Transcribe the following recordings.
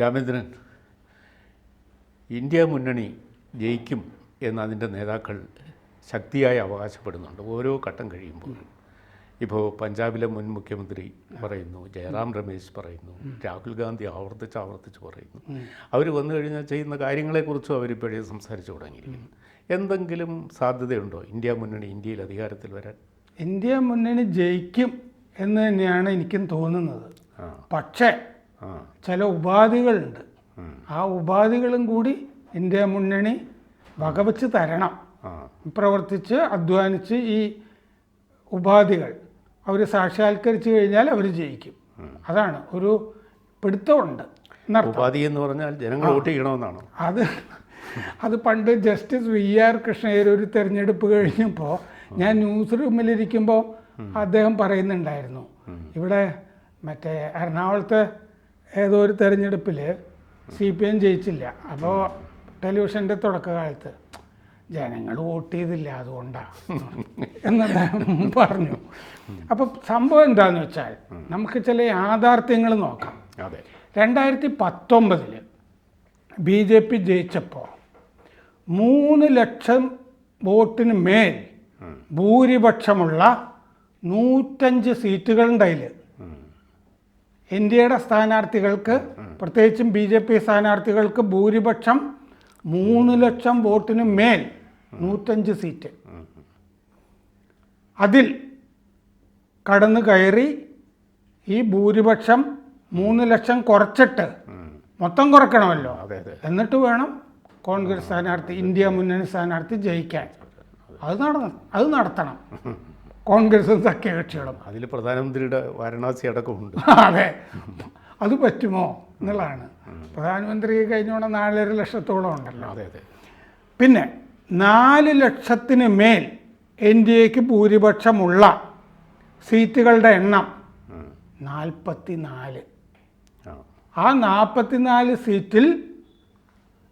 Ramendran India മുന്നണി ജയിക്കും എന്ന് അതിന്റെ നേതാക്കൾ ശക്തിയായി അവകാശപ്പെടുന്നുണ്ട്. ഓരോ ഘട്ടം കഴിയുമ്പോൾ. ഇപ്പോൾ പഞ്ചാബിലെ മുൻ മുഖ്യമന്ത്രി പറയുന്നു ജയറാം രമേശ് പറയുന്നു രാഹുൽ ഗാന്ധി ആവർത്തിച്ച് ആവർത്തിച്ച് പറയുന്നു. അവർ വന്നു കഴിഞ്ഞാൽ ചെയ്യുന്ന കാര്യങ്ങളെക്കുറിച്ചും അവരിപ്പോഴേ സംസാരിച്ചു തുടങ്ങിയിരിക്കുന്നു. എന്തെങ്കിലും സാധ്യതയുണ്ടോ ഇന്ത്യ മുന്നണി ഇന്ത്യയിൽ അധികാരത്തിൽ വരാൻ? ഇന്ത്യ മുന്നണി ജയിക്കും എന്ന് തന്നെയാണ് എനിക്കും തോന്നുന്നത്. പക്ഷേ ചില ഉപാധികളുണ്ട്. ആ. ഉപാധികളും കൂടി ഇന്ത്യ മുന്നണി വകവച്ച് തരണം. പ്രവർത്തിച്ച് അധ്വാനിച്ച് ഈ ഉപാധികൾ അവർ സാക്ഷാത്കരിച്ചു കഴിഞ്ഞാൽ അവർ ജയിക്കും. അതാണ് ഒരു പിടുത്തമുണ്ട് ഉപാധി എന്ന് പറഞ്ഞാൽ ജനങ്ങൾ വോട്ട് ചെയ്യണമെന്നാണ്? അത് അത് പണ്ട് ജസ്റ്റിസ് വി ആർ കൃഷ്ണയ്യർ ഒരു തെരഞ്ഞെടുപ്പ് കഴിഞ്ഞപ്പോൾ ഞാൻ ന്യൂസ് റൂമിലിരിക്കുമ്പോൾ അദ്ദേഹം പറയുന്നുണ്ടായിരുന്നു. ഇവിടെ മറ്റേ എറണാകുളത്തെ ഏതോ ഒരു തെരഞ്ഞെടുപ്പിൽ സി പി എം ജയിച്ചില്ല. അപ്പോൾ ടെലിവിഷന്റെ തുടക്കകാലത്ത് ജനങ്ങൾ വോട്ട് ചെയ്തില്ല അതുകൊണ്ടാണ് എന്ന് പറഞ്ഞു. അപ്പോൾ സംഭവം എന്താണെന്ന് വെച്ചാൽ നമുക്ക് ചില യാഥാർത്ഥ്യങ്ങൾ നോക്കാം. അതെ. രണ്ടായിരത്തി പത്തൊമ്പതിൽ ബി ജെ പി ജയിച്ചപ്പോൾ മൂന്ന് ലക്ഷം വോട്ടിന് മേൽ ഭൂരിപക്ഷമുള്ള നൂറ്റഞ്ച് സീറ്റുകളുണ്ട് അതിൽ ഇന്ത്യയുടെ സ്ഥാനാർത്ഥികൾക്ക് പ്രത്യേകിച്ചും ബി ജെ പി സ്ഥാനാർത്ഥികൾക്ക് ഭൂരിപക്ഷം മൂന്ന് ലക്ഷം വോട്ടിന് മേൽ നൂറ്റഞ്ച് സീറ്റ്. അതിൽ കടന്നു കയറി ഈ ഭൂരിപക്ഷം മൂന്ന് ലക്ഷം കുറച്ചിട്ട് മൊത്തം കുറക്കണമല്ലോ. എന്നിട്ട് വേണം കോൺഗ്രസ് സ്ഥാനാർത്ഥി ഇന്ത്യ മുന്നണി സ്ഥാനാർത്ഥി ജയിക്കാൻ. അത് നടന്നു അത് നടത്തണം. കോൺഗ്രസും സഖ്യകക്ഷികളും അതിൽ പ്രധാനമന്ത്രിയുടെ വാരണാസി അടക്കമുണ്ട്. അതെ. അത് പറ്റുമോ എന്നുള്ളതാണ്. പ്രധാനമന്ത്രി കഴിഞ്ഞോടെ നാലര ലക്ഷത്തോളം ഉണ്ടല്ലോ. അതെ അതെ. പിന്നെ നാല് ലക്ഷത്തിന് മേൽ എൻ ഡി എക്ക് ഭൂരിപക്ഷമുള്ള സീറ്റുകളുടെ എണ്ണം നാൽപ്പത്തി നാല് ആ. ആ നാൽപ്പത്തിനാല് സീറ്റിൽ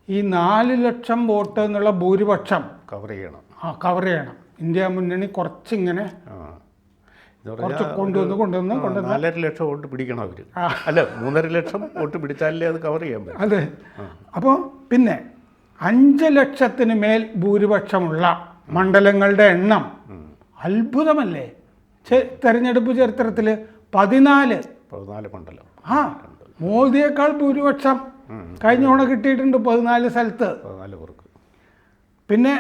ഈ നാല് ലക്ഷം വോട്ട് എന്നുള്ള ഭൂരിപക്ഷം കവർ ചെയ്യണം. ആ കവർ ചെയ്യണം. ഇന്ത്യ മുന്നണി കുറച്ചിങ്ങനെ കുറച്ച് കൊണ്ടുവന്ന് കൊണ്ടുവന്ന് കൊണ്ടുവന്ന് നാലര ലക്ഷം വോട്ട് പിടിക്കണം അവർ അല്ല മൂന്നര ലക്ഷം വോട്ട് പിടിച്ചാലേ അത് കവർ ചെയ്യാൻ പറ്റും. അതെ. അപ്പോൾ പിന്നെ അഞ്ച് ലക്ഷത്തിന് മേൽ ഭൂരിപക്ഷമുള്ള മണ്ഡലങ്ങളുടെ എണ്ണം അത്ഭുതമല്ലേ? തെരഞ്ഞെടുപ്പ് ചരിത്രത്തിൽ പതിനാല്. പതിനാല് മണ്ഡലം. ആ മോദിയേക്കാൾ ഭൂരിപക്ഷം. കഴിഞ്ഞ തവണ കിട്ടിയിട്ടുണ്ട് പതിനാല് സ്ഥലത്ത്. പതിനാല് പേർക്ക്. പിന്നെ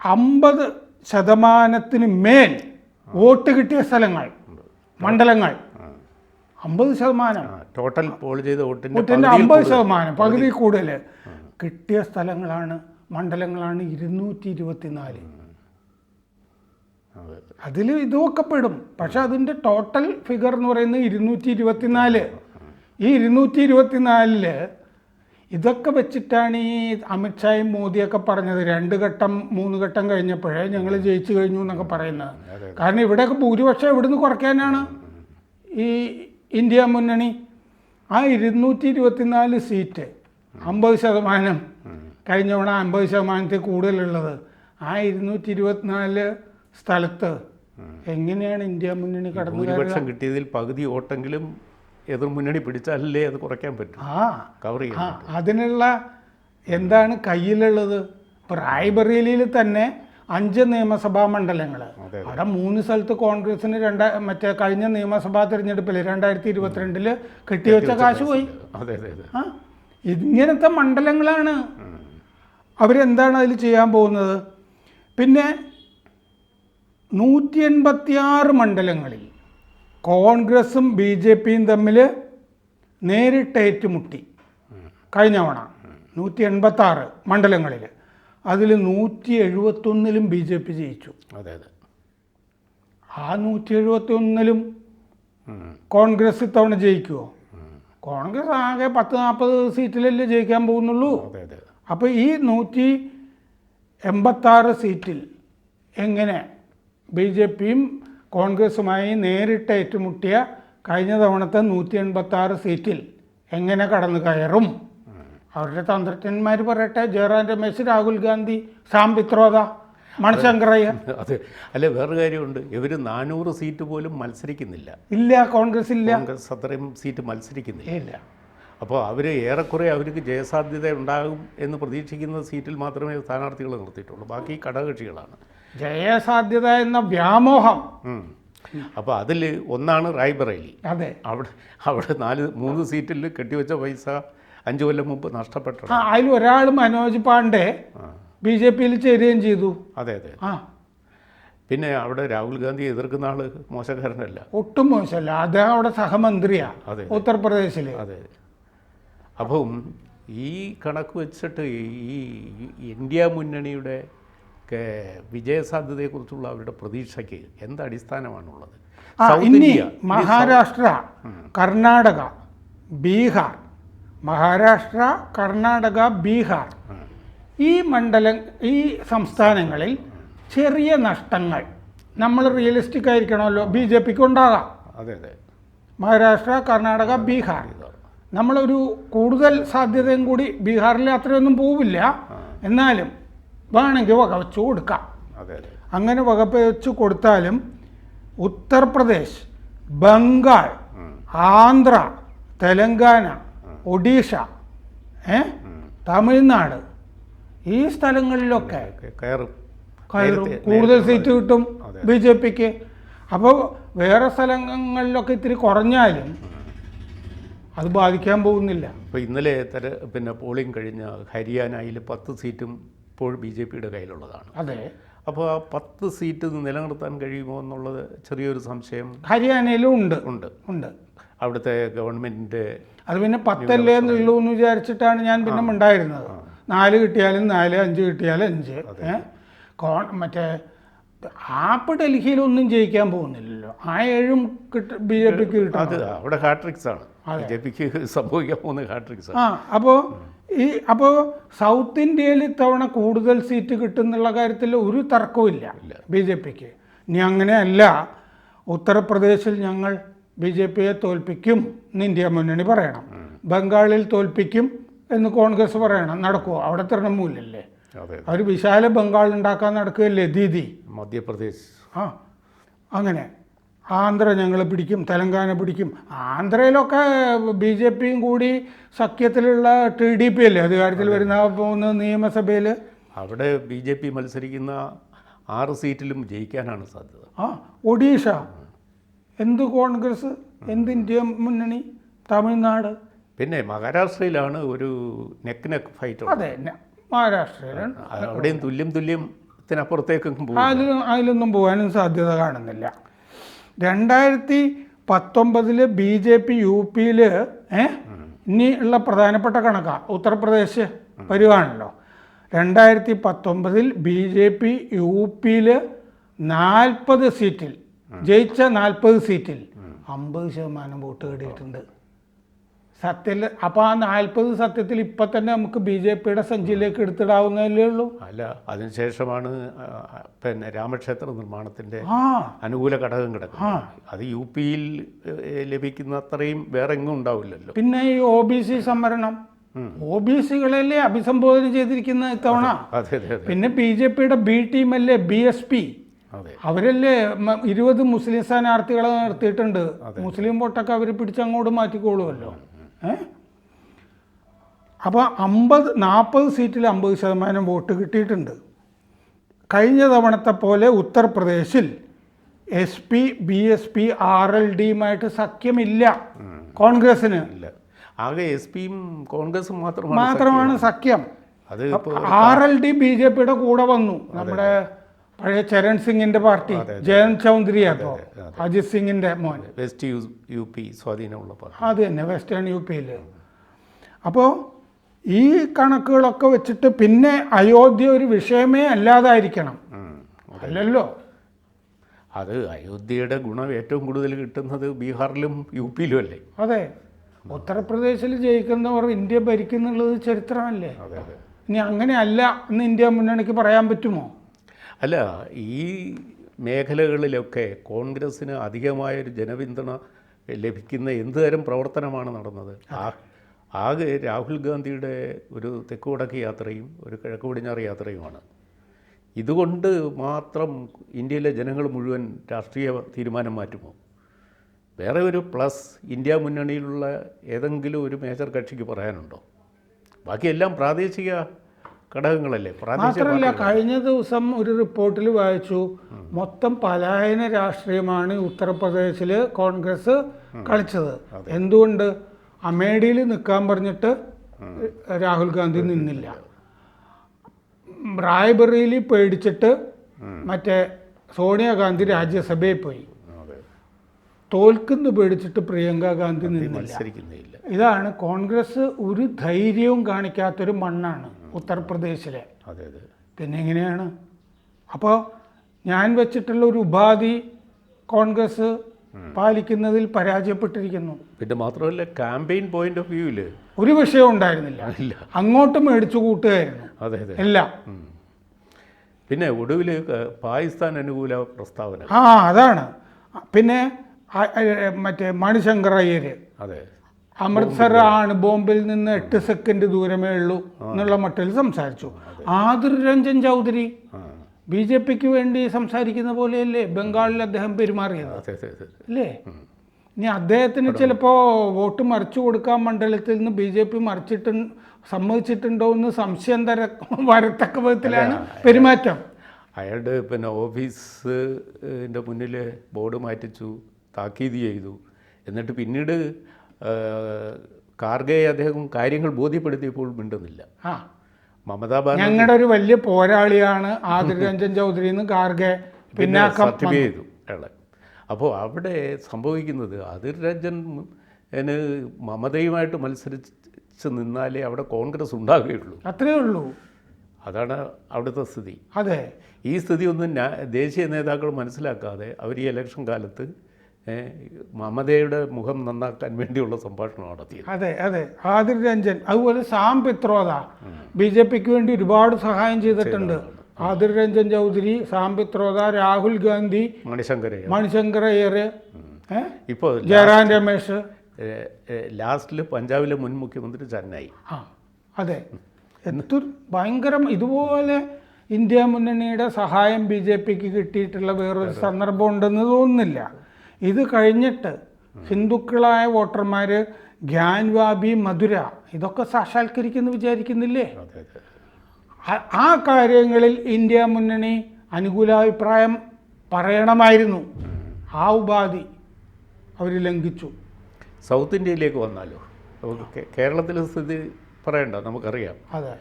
അമ്പത് ശതമാനത്തിന് മേൽ വോട്ട് കിട്ടിയ സ്ഥലങ്ങൾ മണ്ഡലങ്ങൾ. അമ്പത് ശതമാനം. ടോട്ടൽ പോൾ ചെയ്ത വോട്ടിന്റെ അമ്പത് ശതമാനം പകുതി കൂടുതൽ. കിട്ടിയ സ്ഥലങ്ങളാണ് മണ്ഡലങ്ങളാണ് ഇരുന്നൂറ്റി ഇരുപത്തിനാല് അതെ. അതിൽ ഇതൊക്കെ പെടും പക്ഷെ അതിന്റെ ടോട്ടൽ ഫിഗർ എന്ന് പറയുന്നത് ഇരുന്നൂറ്റി ഇരുപത്തിനാല് ഈ ഇരുന്നൂറ്റി ഇരുപത്തിനാലിൽ ഇതൊക്കെ വെച്ചിട്ടാണ് ഈ അമിത്ഷായും മോദിയൊക്കെ പറഞ്ഞത്. രണ്ട് ഘട്ടം മൂന്ന് ഘട്ടം കഴിഞ്ഞപ്പോഴേ ഞങ്ങൾ ജയിച്ചു കഴിഞ്ഞു എന്നൊക്കെ പറയുന്നത്. കാരണം ഇവിടെയൊക്കെ ഭൂരിപക്ഷം എവിടുന്ന് കുറയ്ക്കാനാണ് ഈ ഇന്ത്യ മുന്നണി? ആ ഇരുന്നൂറ്റി ഇരുപത്തിനാല് സീറ്റ് അമ്പത് ശതമാനം. കഴിഞ്ഞ തവണ അമ്പത് ശതമാനത്തിൽ കൂടുതലുള്ളത്. ആ ഇരുന്നൂറ്റി ഇരുപത്തിനാല് സ്ഥലത്ത് എങ്ങനെയാണ് ഇന്ത്യ മുന്നണി കടന്നു കിട്ടിയതിൽ പകുതി വോട്ടെങ്കിലും എതിർ മുന്നണി പിടിച്ചാലല്ലേ അത് കുറയ്ക്കാൻ പറ്റും. ആ കവർ ചെയ്യാൻ ആ അതിനുള്ള എന്താണ് കയ്യിലുള്ളത്? ഇപ്പോൾ റായ്ബറേലിയിൽ തന്നെ അഞ്ച് നിയമസഭാ മണ്ഡലങ്ങൾ. അവിടെ മൂന്ന് സ്ഥലത്ത് കോൺഗ്രസിന് രണ്ടാ മറ്റേ കഴിഞ്ഞ നിയമസഭാ തിരഞ്ഞെടുപ്പിൽ രണ്ടായിരത്തി ഇരുപത്തിരണ്ടിൽ കെട്ടിവെച്ച കാശ് പോയി. ഇങ്ങനത്തെ മണ്ഡലങ്ങളാണ്. അവരെന്താണ് അതിൽ ചെയ്യാൻ പോകുന്നത്? പിന്നെ നൂറ്റി എൺപത്തിയാറ് മണ്ഡലങ്ങളിൽ കോൺഗ്രസും ബി ജെ പിയും തമ്മിൽ നേരിട്ട് ഏറ്റുമുട്ടി. കഴിഞ്ഞ തവണ നൂറ്റി എൺപത്താറ് മണ്ഡലങ്ങളിൽ അതിൽ നൂറ്റി എഴുപത്തൊന്നിലും ബി ജെ പി ജയിച്ചു. അതെ അതെ. ആ നൂറ്റി എഴുപത്തൊന്നിലും. കോൺഗ്രസ് ഇത്തവണ ജയിക്കുമോ കോൺഗ്രസ് ആകെ പത്ത് നാൽപ്പത് സീറ്റിലല്ലേ ജയിക്കാൻ പോകുന്നുള്ളൂ. അപ്പോൾ ഈ നൂറ്റി എൺപത്താറ് സീറ്റിൽ എങ്ങനെ ബി ജെ പിയും കോൺഗ്രസുമായി നേരിട്ട് ഏറ്റുമുട്ടിയ കഴിഞ്ഞ തവണത്തെ നൂറ്റി എൺപത്താറ് സീറ്റിൽ എങ്ങനെ കടന്നു കയറും? അവരുടെ തന്ത്രജ്ഞന്മാർ പറയട്ടെ ജയറാം രമേശ് രാഹുൽ ഗാന്ധി സാം പിത്രോദ മണിശങ്കറയ്യ അതെ അല്ലെ വേറൊരു കാര്യമുണ്ട്. ഇവർ നാനൂറ് സീറ്റ് പോലും മത്സരിക്കുന്നില്ല. ഇല്ല കോൺഗ്രസ് ഇല്ല. കോൺഗ്രസ് അത്രയും സീറ്റ് മത്സരിക്കുന്നില്ല. ഇല്ല. അപ്പോൾ അവർ ഏറെക്കുറെ അവർക്ക് ജയസാധ്യത ഉണ്ടാകും എന്ന് പ്രതീക്ഷിക്കുന്ന സീറ്റിൽ മാത്രമേ സ്ഥാനാർത്ഥികളെ നിർത്തിയിട്ടുള്ളൂ. ബാക്കി ഘടകകക്ഷികളാണ് ജയസാധ്യത എന്ന വ്യാമോഹം അപ്പോൾ അതിൽ ഒന്നാണ് റായ്ബറേലി. അതെ. അവിടെ അവിടെ നാല് മൂന്ന് സീറ്റിൽ കെട്ടിവെച്ച പൈസ അഞ്ച് കൊല്ലം മുമ്പ് നഷ്ടപ്പെട്ടു അതിൽ ഒരാൾ മനോജ് പാണ്ഡെ ബി ജെ പിയിൽ ചേരുകയും ചെയ്തു. അതെ അതെ. ആ. പിന്നെ അവിടെ രാഹുൽ ഗാന്ധി എതിർക്കുന്ന ആൾ മോശക്കാരനല്ല. ഒട്ടും മോശമല്ല. അദ്ദേഹം അവിടെ സഹമന്ത്രിയാ അതെ. ഉത്തർപ്രദേശിൽ അതെ. അപ്പം ഈ കണക്ക് വെച്ചിട്ട് ഈ ഇന്ത്യ മുന്നണിയുടെ വിജയസാധ്യതയെക്കുറിച്ചുള്ള അവരുടെ പ്രതീക്ഷയ്ക്ക് എന്ത് അടിസ്ഥാനമാണുള്ളത്? ഇനി മഹാരാഷ്ട്ര കർണാടക ബീഹാർ മഹാരാഷ്ട്ര കർണാടക ബീഹാർ ഈ മണ്ഡലം ഈ സംസ്ഥാനങ്ങളിൽ ചെറിയ നഷ്ടങ്ങൾ നമ്മൾ റിയലിസ്റ്റിക് ആയിരിക്കണമല്ലോ ബി ജെ പിക്ക് ഉണ്ടാകാം അതെ അതെ. മഹാരാഷ്ട്ര കർണാടക ബീഹാർ. നമ്മളൊരു കൂടുതൽ സാധ്യതയും കൂടി ബീഹാറിൽ അത്രയൊന്നും പോവില്ല. എന്നാലും വേണമെങ്കിൽ വകവെച്ച് കൊടുക്കാം. അങ്ങനെ വകവെച്ച് കൊടുത്താലും ഉത്തർപ്രദേശ് ബംഗാൾ ആന്ധ്ര തെലങ്കാന ഒഡീഷ ഏ? തമിഴ്നാട് ഈ സ്ഥലങ്ങളിലൊക്കെ കയറും. കൂടുതൽ സീറ്റ് കിട്ടും. ബി ജെ പിക്ക്. അപ്പോൾ വേറെ സ്ഥലങ്ങളിലൊക്കെ ഇത്തിരി കുറഞ്ഞാലും അത് ബാധിക്കാൻ പോകുന്നില്ല. ഇപ്പോൾ ഇന്നലെ തര പിന്നെ പോളിംഗ് കഴിഞ്ഞ ഹരിയാനയിൽ പത്ത് സീറ്റും ഇപ്പോൾ ബി ജെ പിയുടെ കയ്യിലുള്ളതാണ്. അതെ. അപ്പോൾ ആ പത്ത് സീറ്റ് നിലനിർത്താൻ കഴിയുമോ എന്നുള്ളത് ചെറിയൊരു സംശയം ഹരിയാനയിലും ഉണ്ട്. ഉണ്ട്. ഉണ്ട്. അവിടുത്തെ ഗവൺമെന്റിന്റെ അത് പിന്നെ പത്തല്ലേ എന്നുള്ളൂ എന്ന് വിചാരിച്ചിട്ടാണ് ഞാൻ പിന്നെ ഉണ്ടായിരുന്നത്. നാല് കിട്ടിയാലും നാല് അഞ്ച് കിട്ടിയാലും അഞ്ച്. മറ്റേ ആപ്പ് ഡൽഹിയിലൊന്നും ജയിക്കാൻ പോകുന്നില്ലല്ലോ. ആ ഏഴും കിട്ട ബി ജെ പിക്ക് കിട്ടും അത് അവിടെ ഹാട്രിക്സ് ആണ്. ബി ജെ പിക്ക് സംഭവിക്കാൻ പോകുന്ന ഹാട്രിക്സ് ആ അപ്പോൾ ഈ അപ്പോൾ സൗത്ത് ഇന്ത്യയിൽ ഇത്തവണ കൂടുതൽ സീറ്റ് കിട്ടുന്നുള്ള കാര്യത്തിൽ ഒരു തർക്കവുമില്ല ബി ജെ പിക്ക്. ഇനി അങ്ങനെയല്ല ഉത്തർപ്രദേശിൽ ഞങ്ങൾ ബി ജെ പിയെ തോൽപ്പിക്കും എന്ന് ഇന്ത്യ മുന്നണി പറയണം. ബംഗാളിൽ തോൽപ്പിക്കും എന്ന് കോൺഗ്രസ് പറയണം. നടക്കുമോ അവിടെ തൃണമൂലല്ലേ? അവർ വിശാല ബംഗാൾ ഉണ്ടാക്കാൻ നടക്കുകയല്ലേ ദീദി? മധ്യപ്രദേശ്. ആ അങ്ങനെ. ആന്ധ്ര ഞങ്ങൾ പിടിക്കും തെലങ്കാന പിടിക്കും. ആന്ധ്രയിലൊക്കെ ബി ജെ പിയും കൂടി സഖ്യത്തിലുള്ള ടി ഡി പി അല്ലേ? അധികാരത്തിൽ വരുന്ന പോകുന്ന നിയമസഭയിൽ അവിടെ ബി ജെ പി മത്സരിക്കുന്ന ആറ് സീറ്റിലും ജയിക്കാനാണ് സാധ്യത. ആ ഒഡീഷ. എന്ത് കോൺഗ്രസ് എന്ത് ഇന്ത്യ മുന്നണി തമിഴ്നാട്? പിന്നെ മഹാരാഷ്ട്രയിലാണ് ഒരു നെക്ക് നെക്ക് ഫൈറ്റ് അതെ മഹാരാഷ്ട്രയിലാണ്. അവിടെയും തുല്യം തുല്യത്തിനപ്പുറത്തേക്കും പോകും അതിലും അതിലൊന്നും പോകാനും സാധ്യത കാണുന്നില്ല. രണ്ടായിരത്തി പത്തൊമ്പതിൽ ബി ജെ പി യു പിയിൽ ഇനി ഉള്ള പ്രധാനപ്പെട്ട കണക്കാ ഉത്തർപ്രദേശ് വരുവാണല്ലോ രണ്ടായിരത്തി പത്തൊമ്പതിൽ ബി ജെ പി യു പിയിൽ നാൽപ്പത് സീറ്റിൽ ജയിച്ച നാൽപ്പത് സീറ്റിൽ അമ്പത് ശതമാനം വോട്ട് നേടിയിട്ടുണ്ട്. സത്യത്തിൽ അപ്പോൾ ആ നാൽപ്പത് സത്യത്തിൽ ഇപ്പം തന്നെ നമുക്ക് ബി ജെ പിയുടെ സഞ്ചിയിലേക്ക് എടുത്തിടാവുന്നതല്ലേ ഉള്ളൂ. അല്ല അതിനുശേഷമാണ് പിന്നെ രാമക്ഷേത്ര നിർമ്മാണത്തിന്റെ അനുകൂല ഘടകം. കിടക്കുന്നത്. അത് യു പിയിൽ ലഭിക്കുന്ന അത്രയും വേറെ എങ്ങും ഉണ്ടാവില്ലല്ലോ. പിന്നെ ഈ ഒ ബി സി സംവരണം. ഒ ബി സികളല്ലേ അഭിസംബോധന ചെയ്തിരിക്കുന്ന ഇത്തവണ? പിന്നെ ബി ജെ പിയുടെ ബി ടീമല്ലേ ബി എസ് പി? അവരല്ലേ ഇരുപത് മുസ്ലിം സ്ഥാനാർത്ഥികളെ നിർത്തിയിട്ടുണ്ട്. മുസ്ലിം വോട്ടൊക്കെ അവർ പിടിച്ചങ്ങോട്ട് മാറ്റിക്കോളുമല്ലോ. അപ്പോൾ അമ്പത് നാൽപ്പത് സീറ്റിൽ അമ്പത് ശതമാനം വോട്ട് കിട്ടിയിട്ടുണ്ട്. കഴിഞ്ഞ തവണത്തെ പോലെ ഉത്തർപ്രദേശിൽ S P B S P R L ഡിയുമായിട്ട് സഖ്യമില്ല കോൺഗ്രസിന് ആകെ എസ് പിയും കോൺഗ്രസും മാത്രമാണ് മാത്രമാണ് സഖ്യം. അത് R L D B J പിയുടെ കൂടെ വന്നു. നമ്മുടെ പഴയ ചരൺ സിംഗിന്റെ പാർട്ടി ജയന്ത് ചൗധരി അപ്പോ അജിത് സിംഗിന്റെ മോൻ. വെസ്റ്റ് യു പി സ്വാധീനമുള്ള പാർട്ടി. അത് തന്നെ വെസ്റ്റേൺ യു പിയിൽ അപ്പോൾ ഈ കണക്കുകളൊക്കെ വെച്ചിട്ട് പിന്നെ അയോധ്യ ഒരു വിഷയമേ അല്ലാതായിരിക്കണം. അല്ലല്ലോ. അത് അയോധ്യയുടെ ഗുണം ഏറ്റവും കൂടുതൽ കിട്ടുന്നത് ബീഹാറിലും യു പിയിലും അല്ലേ? അതെ. ഉത്തർപ്രദേശിൽ ജയിക്കുന്നവർ ഇന്ത്യ ഭരിക്കുന്നുള്ളത് ചരിത്രമല്ലേ? ഇനി അങ്ങനെയല്ല എന്ന് ഇന്ത്യ മുന്നണിക്ക് പറയാൻ പറ്റുമോ? അല്ല ഈ മേഖലകളിലൊക്കെ കോൺഗ്രസ്സിന് അധികമായൊരു ജനപിന്തുണ ലഭിക്കുന്ന എന്ത് തരം പ്രവർത്തനമാണ് നടന്നത്? ആകെ രാഹുൽ ഗാന്ധിയുടെ ഒരു തെക്കു വടക്ക് യാത്രയും ഒരു കിഴക്ക് പടിഞ്ഞാറ് യാത്രയുമാണ്. ഇതുകൊണ്ട് മാത്രം ഇന്ത്യയിലെ ജനങ്ങൾ മുഴുവൻ രാഷ്ട്രീയ തീരുമാനം മാറ്റുമോ? വേറെ ഒരു പ്ലസ് ഇന്ത്യ മുന്നണിയിലുള്ള ഏതെങ്കിലും ഒരു മേജർ കക്ഷിക്ക് പറയാനുണ്ടോ? ബാക്കിയെല്ലാം പ്രാദേശിക ഘടകങ്ങളല്ലേ? മാത്രമല്ല കഴിഞ്ഞ ദിവസം ഒരു റിപ്പോർട്ടിൽ വായിച്ചു മൊത്തം പലായന രാഷ്ട്രീയമാണ് ഉത്തർപ്രദേശിൽ കോൺഗ്രസ് കളിച്ചത്. എന്തുകൊണ്ട്? അമേഠിയിൽ നിൽക്കാൻ പറഞ്ഞിട്ട് രാഹുൽ ഗാന്ധി നിന്നില്ല. റായ്ബറേലി പേടിച്ചിട്ട് മറ്റേ സോണിയാഗാന്ധി രാജ്യസഭയിൽ പോയി. തോൽക്കുന്നു പേടിച്ചിട്ട് പ്രിയങ്ക ഗാന്ധി നിന്നില്ല. ഇതാണ് കോൺഗ്രസ് ഒരു ധൈര്യവും കാണിക്കാത്തൊരു മണ്ണാണ്. ഉത്തർപ്രദേശിലെ. അതെ അതെ. പിന്നെ എങ്ങനെയാണ് അപ്പോൾ ഞാൻ വെച്ചിട്ടുള്ള ഒരു ഉപാധി കോൺഗ്രസ് പാലിക്കുന്നതിൽ പരാജയപ്പെട്ടിരിക്കുന്നു. പിന്നെ മാത്രമല്ല ക്യാമ്പയിൻ പോയിന്റ് ഓഫ് വ്യൂവിൽ ഒരു വിഷയം ഉണ്ടായിരുന്നില്ല. അങ്ങോട്ട് മേടിച്ചു കൂട്ടുകയായിരുന്നു. അതെ അതെ. എല്ലാം പിന്നെ ഒടുവിൽ പാകിസ്ഥാൻ അനുകൂല പ്രസ്താവന. ആ അതാണ്. പിന്നെ മറ്റേ മണിശങ്കർ അയ്യര്. അതെ. അമൃത്സർ ആണ് ബോംബിൽ നിന്ന് എട്ട് സെക്കൻഡ് ദൂരമേ ഉള്ളൂ എന്നുള്ള മട്ടിൽ സംസാരിച്ചു. ആദിർ രഞ്ജൻ ചൗധരി ബി ജെ പിക്ക് വേണ്ടി സംസാരിക്കുന്ന പോലെയല്ലേ ബംഗാളിൽ അദ്ദേഹം പെരുമാറിയത്? അല്ലേ ഇനി അദ്ദേഹത്തിന് ചിലപ്പോ വോട്ട് മറിച്ചു കൊടുക്കാൻ മണ്ഡലത്തിൽ നിന്ന് ബി ജെ പി മറിച്ചിട്ട് സമ്മതിച്ചിട്ടുണ്ടോ എന്ന് സംശയം തര വരത്തക്ക വിധത്തിലാണ് പെരുമാറ്റം. അയാളുടെ പിന്നെ ഓഫീസിന്റെ മുന്നിൽ ബോർഡ് മാറ്റിച്ചു താക്കീത് ചെയ്തു. എന്നിട്ട് പിന്നീട് കാർഗയെ അദ്ദേഹം കാര്യങ്ങൾ ബോധ്യപ്പെടുത്തിയപ്പോൾ മിണ്ടുന്നില്ല. ആ. മമതാ ബാനർജി ഞങ്ങളുടെ ഒരു വലിയ പോരാളിയാണ് ആദിർ രഞ്ജൻ ചൗധരി എന്ന് കാർഗെ പിന്നെ ചെയ്തു അയാളെ. അപ്പോൾ അവിടെ സംഭവിക്കുന്നത് അതിർ രഞ്ജൻ മമതയുമായിട്ട് മത്സരിച്ച് നിന്നാലേ അവിടെ കോൺഗ്രസ് ഉണ്ടാകുകയുള്ളൂ. അത്രയേ ഉള്ളൂ. അതാണ് അവിടുത്തെ സ്ഥിതി. അതെ. ഈ സ്ഥിതി ഒന്നും ദേശീയ നേതാക്കൾ മനസ്സിലാക്കാതെ അവർ ഈ ഇലക്ഷൻ കാലത്ത് മമതയുടെ മുഖം നന്നാക്കാൻ വേണ്ടിയുള്ള സംഭാഷണം നടത്തിയത്. അതെ അതെ. ആദിർ രഞ്ജൻ അതുപോലെ സാം പിത്രോദ ബി ജെ പിക്ക് വേണ്ടി ഒരുപാട് സഹായം ചെയ്തിട്ടുണ്ട്. ആദിർ രഞ്ജൻ ചൗധരി സാം പിത്രോദ രാഹുൽ ഗാന്ധി മണിശങ്കര മണിശങ്കർ അയ്യർ? ഇപ്പോൾ ജയറാം രമേശ്. ലാസ്റ്റിൽ പഞ്ചാബിലെ മുൻ മുഖ്യമന്ത്രി ചെന്നൈ. ആ അതെ. എന്തൊരു ഭയങ്കരം ഇതുപോലെ ഇന്ത്യ മുന്നണിയുടെ സഹായം ബി ജെ പിക്ക് കിട്ടിയിട്ടുള്ള വേറൊരു സന്ദർഭം ഉണ്ടെന്ന് തോന്നുന്നില്ല. ഇത് കഴിഞ്ഞിട്ട് ഹിന്ദുക്കളായ വോട്ടർമാർ ഗ്യാൻവാബി മധുര ഇതൊക്കെ സാക്ഷാത്കരിക്കുന്നു വിചാരിക്കുന്നില്ലേ? ആ- കാര്യങ്ങളിൽ ഇന്ത്യ മുന്നണി അനുകൂലാഭിപ്രായം പറയണമായിരുന്നു. ആ ഉപാധി അവർ ലംഘിച്ചു. സൗത്ത് ഇന്ത്യയിലേക്ക് വന്നാലോ? കേരളത്തിലെ സ്ഥിതി പറയണ്ട നമുക്കറിയാം. അതെ.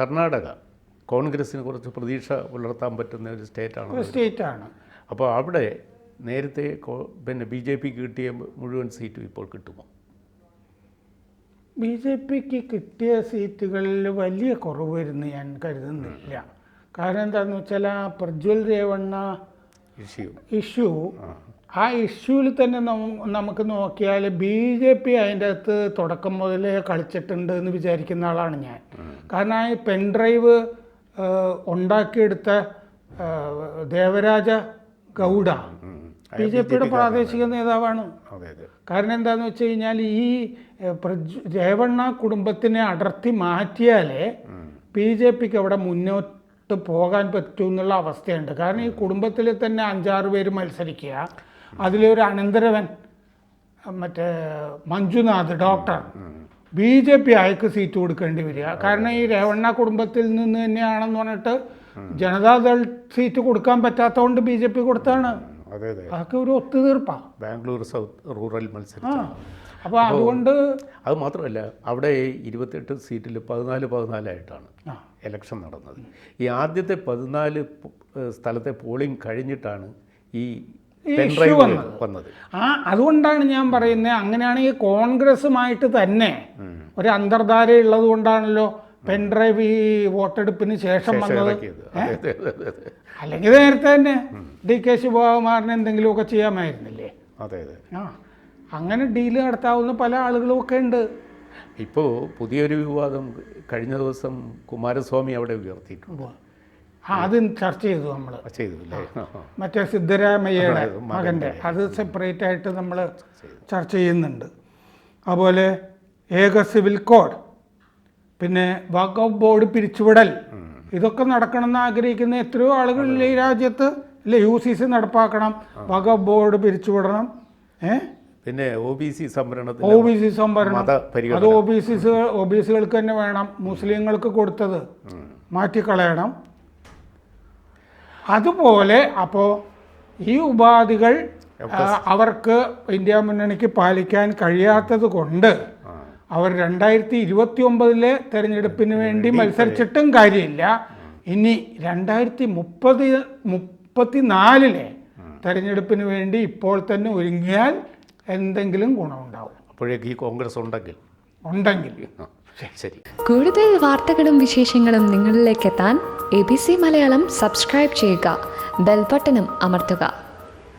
കർണാടക കോൺഗ്രസ്സിന് കുറച്ച് പ്രതീക്ഷ പുലർത്താൻ പറ്റുന്ന ഒരു സ്റ്റേറ്റാണ്. സ്റ്റേറ്റാണ്. അപ്പോൾ അവിടെ നേരത്തെ പിന്നെ ബി ജെ പിക്ക് കിട്ടിയ മുഴുവൻ സീറ്റും ഇപ്പോൾ കിട്ടുമോ? ബി ജെ പിക്ക് കിട്ടിയ സീറ്റുകളിൽ വലിയ കുറവ് വരുന്നു ഞാൻ കരുതുന്നില്ല. കാരണം എന്താണെന്ന് വെച്ചാൽ ആ പ്രജ്വൽ രേവണ്ണ ഇഷ്യൂ. ഇഷ്യൂ. ആ. ഇഷ്യൂവിൽ തന്നെ നമുക്ക് നോക്കിയാൽ ബി ജെ പി അതിന്റെ അകത്ത് തുടക്കം മുതലേ കളിച്ചിട്ടുണ്ട് എന്ന് വിചാരിക്കുന്ന ആളാണ് ഞാൻ. കാരണം ആ പെൻഡ്രൈവ് ഉണ്ടാക്കിയെടുത്ത ദേവരാജ ഗൗഡ. ബി ജെ പിയുടെ പ്രാദേശിക നേതാവാണ്. കാരണം എന്താണെന്ന് വെച്ച് കഴിഞ്ഞാൽ ഈ രേവണ്ണ കുടുംബത്തിനെ അടർത്തി മാറ്റിയാലേ ബി ജെ പിക്ക് അവിടെ മുന്നോട്ട് പോകാൻ പറ്റൂ എന്നുള്ള അവസ്ഥയുണ്ട്. കാരണം ഈ കുടുംബത്തിൽ തന്നെ അഞ്ചാറ് പേര് മത്സരിക്കുക. അതിലൊരു അനന്തരവൻ മറ്റേ Manjunath doctor B J P അയക്ക് സീറ്റ് കൊടുക്കേണ്ടി വരിക. കാരണം ഈ രേവണ്ണ കുടുംബത്തിൽ നിന്ന് തന്നെയാണെന്ന് പറഞ്ഞിട്ട് ജനതാദൾ സീറ്റ് കൊടുക്കാൻ പറ്റാത്തതുകൊണ്ട് ബി ജെ പി കൊടുത്താണ്. അതെ അതെ. അതൊക്കെ ഒരു ഒത്തുതീർപ്പാണ് ബാംഗ്ലൂർ സൗത്ത് റൂറൽ മത്സരം അപ്പോൾ അതുകൊണ്ട് അത് മാത്രമല്ല അവിടെ ഇരുപത്തെട്ട് സീറ്റിൽ പതിനാല് പതിനാലായിട്ടാണ് എലക്ഷൻ ഇലക്ഷൻ നടന്നത്. ഈ ആദ്യത്തെ പതിനാല് സ്ഥലത്തെ പോളിംഗ് കഴിഞ്ഞിട്ടാണ് ഈ. വന്നത്. ആ അതുകൊണ്ടാണ് ഞാൻ പറയുന്നത് അങ്ങനെയാണെങ്കിൽ കോൺഗ്രസുമായിട്ട് തന്നെ ഒരു അന്തർധാര ഉള്ളത് കൊണ്ടാണല്ലോ പെൻഡ്രൈവ് ഈ വോട്ടെടുപ്പിന് ശേഷം വന്നത്. അല്ലെങ്കിൽ നേരത്തെ തന്നെ ഡി കെ ശിവകുമാറിന് എന്തെങ്കിലുമൊക്കെ ചെയ്യാമായിരുന്നില്ലേ? അതെ അതെ. ആ അങ്ങനെ ഡീൽ നടത്താവുന്ന പല ആളുകളും ഒക്കെ ഉണ്ട്. ഇപ്പോൾ പുതിയൊരു വിവാദം കഴിഞ്ഞ ദിവസം കുമാരസ്വാമി അവിടെ ഉയർത്തിയിട്ടുണ്ട്. ആ അത് ചർച്ച ചെയ്തു നമ്മൾ. മറ്റേ സിദ്ധരാമയ്യയുടെ. മകന്റെ അത് സെപ്പറേറ്റ് ആയിട്ട് നമ്മൾ ചർച്ച ചെയ്യുന്നുണ്ട്. അതുപോലെ ഏക സിവിൽ കോഡ് പിന്നെ വഖഫ് ബോർഡ് പിരിച്ചുവിടൽ. ഇതൊക്കെ നടക്കണമെന്ന് ആഗ്രഹിക്കുന്ന എത്രയോ ആളുകളില്ലേ ഈ രാജ്യത്ത്? ഇല്ല യു സി സി നടപ്പാക്കണം. വഖഫ് ബോർഡ് പിരിച്ചുവിടണം. ഏ? പിന്നെ O B C O B C സംവരണം. അത് O B C O B സികൾക്ക് തന്നെ വേണം. മുസ്ലിങ്ങൾക്ക് കൊടുത്തത് മാറ്റിക്കളയണം. അതുപോലെ അപ്പോൾ ഈ ഉപാധികൾ അവർക്ക് ഇന്ത്യ മുന്നണിക്ക് പാലിക്കാൻ കഴിയാത്തത് കൊണ്ട് അവർ രണ്ടായിരത്തി ഇരുപത്തി ഒമ്പതിലെ തെരഞ്ഞെടുപ്പിന് വേണ്ടി മത്സരിച്ചിട്ടും കാര്യമില്ല. ഇനി രണ്ടായിരത്തി മുപ്പത് മുപ്പത്തിനാലിലെ തെരഞ്ഞെടുപ്പിന് വേണ്ടി ഇപ്പോൾ തന്നെ ഒരുങ്ങിയാൽ എന്തെങ്കിലും ഗുണമുണ്ടാവും. അപ്പോഴേക്ക് ഈ കോൺഗ്രസ് ഉണ്ടെങ്കിൽ? ഉണ്ടെങ്കിൽ. ശരി കൂടുതൽ വാർത്തകളും വിശേഷങ്ങളും നിങ്ങളിലേക്ക് എത്താൻ A B C Malayalam subscribe ചെയ്യുക. ബെൽബട്ടനും അമർത്തുക.